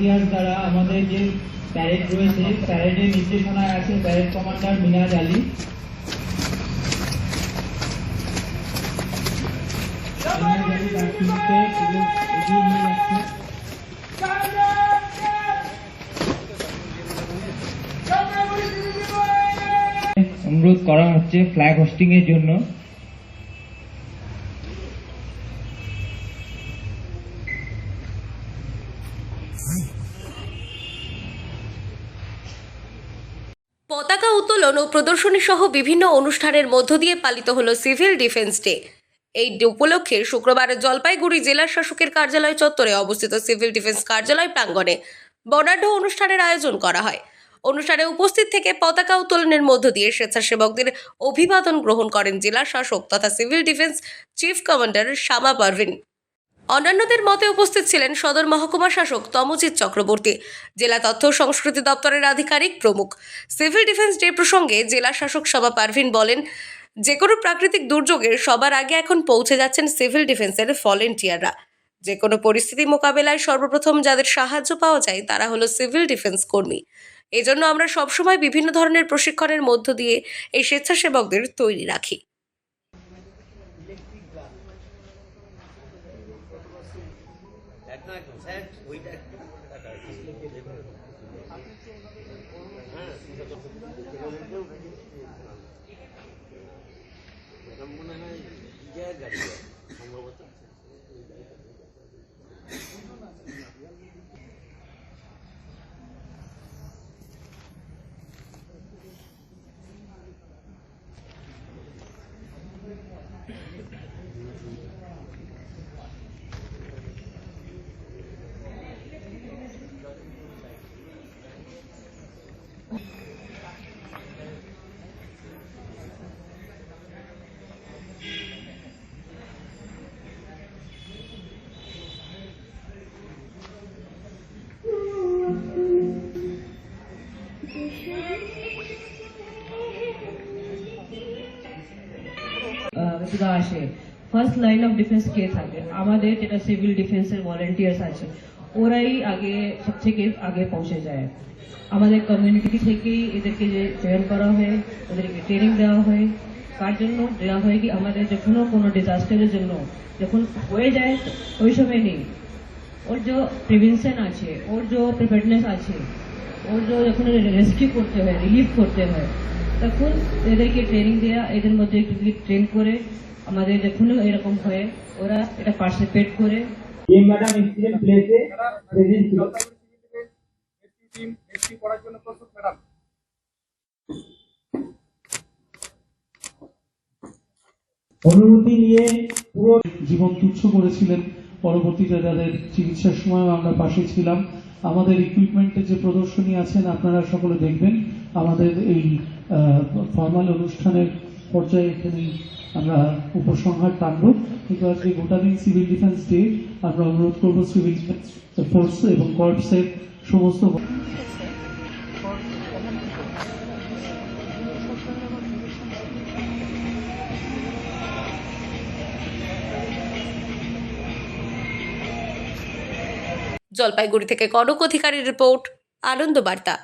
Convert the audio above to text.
ইতিহাস দ্বারা আমাদের যে প্যারেড রয়েছে প্যারেডের নির্দেশনায় আছে প্যারেড কমান্ডার মিনাজ আলী। অনুরোধ করা হচ্ছে ফ্ল্যাগ হোস্টিং এর জন্য পতাকা উত্তোলন ও প্রদর্শনী সহ বিভিন্ন অনুষ্ঠানের মধ্য দিয়ে পালিত হলো সিভিল ডিফেন্স ডে। এই উপলক্ষে শুক্রবার জলপাইগুড়ি জেলা শাসকের কার্যালয় চত্বরে অবস্থিত সিভিল ডিফেন্স কার্যালয় প্রাঙ্গণে বর্ণাঢ্য অনুষ্ঠানের আয়োজন করা হয়। অনুষ্ঠানে উপস্থিত থেকে পতাকা উত্তোলনের মধ্য দিয়ে স্বেচ্ছাসেবকদের অভিবাদন গ্রহণ করেন জেলা শাসক তথা civil defence chief commander Shama Parveen. অন্যান্যদের মতে উপস্থিত ছিলেন সদর মহকুমা শাসক তমজিৎ চক্রবর্তী, জেলা তথ্য সংস্কৃতি দপ্তরের আধিকারিক প্রমুখ। সিভিল ডিফেন্স ডে প্রসঙ্গে জেলা শাসক সভা পারভিন বলেন যে কোনো প্রাকৃতিক দুর্যোগের সবার আগে এখন পৌঁছে যাচ্ছেন সিভিল ডিফেন্সের ভলেন্টিয়াররা। যে কোনো পরিস্থিতি মোকাবেলায় সর্বপ্রথম যাদের সাহায্য পাওয়া যায় তারা হলো সিভিল ডিফেন্স কর্মী। এজন্য আমরা সবসময় বিভিন্ন ধরনের প্রশিক্ষণের মধ্য দিয়ে এই স্বেচ্ছাসেবকদের তৈরি রাখি। একদম স্যার ওইটা। হ্যাঁ, যেটা আসে ফার্স্ট লাইন অফ ডিফেন্স কে থাকে আমাদের যেটা সিভিল ডিফেন্সের ভলেন্টিয়ার্স আছে ওরাই আগে সব থেকে আগে পৌঁছে যায়। আমাদের কমিউনিটি থেকেই এদেরকে যে জয়েন করা হয়, ওদেরকে ট্রেনিং দেওয়া হয়। তার জন্য দেওয়া হয় কি, আমাদের যখনও কোনো ডিজাস্টারের জন্য যখন হয়ে যায়, ওই সময় নেই। ওর যে প্রিভেনশন আছে, ওর যে প্রিপেয়ারনেস আছে, ওর যে যখন রেস্কিউ করতে হয় রিলিফ করতে হয়, তখন এদেরকে ট্রেনিং দেওয়া এদের মধ্যে ট্রেন করে, আমাদের যখনও এরকম হয়, ওরা এটা পার্টিসিপেট করে। এই ম্যাডাম ইনসিডেন্ট প্লেসে প্রেজেন্ট ছিল অনুভূতি নিয়ে পুরো জীবন তুচ্ছ করেছিলেন। পরবর্তীতে তাদের চিকিৎসার সময় আমরা পাশে ছিলাম। আমাদের ইকুইপমেন্টের যে প্রদর্শনী আছেন, আপনারা সকলে দেখবেন। আমাদের এই ফর্মাল অনুষ্ঠানের পর্যায়ে এখানে আমরা উপসংহার টানব। কিন্তু আজকে গোটা দিন সিভিল ডিফেন্স ডে, আমরা অনুরোধ করব সিভিল ডিফেন্স ফোর্স এবং কর্পসের সমস্ত জলপাইগুড়ি থেকে কনক অধিকারীর রিপোর্ট আনন্দ বার্তা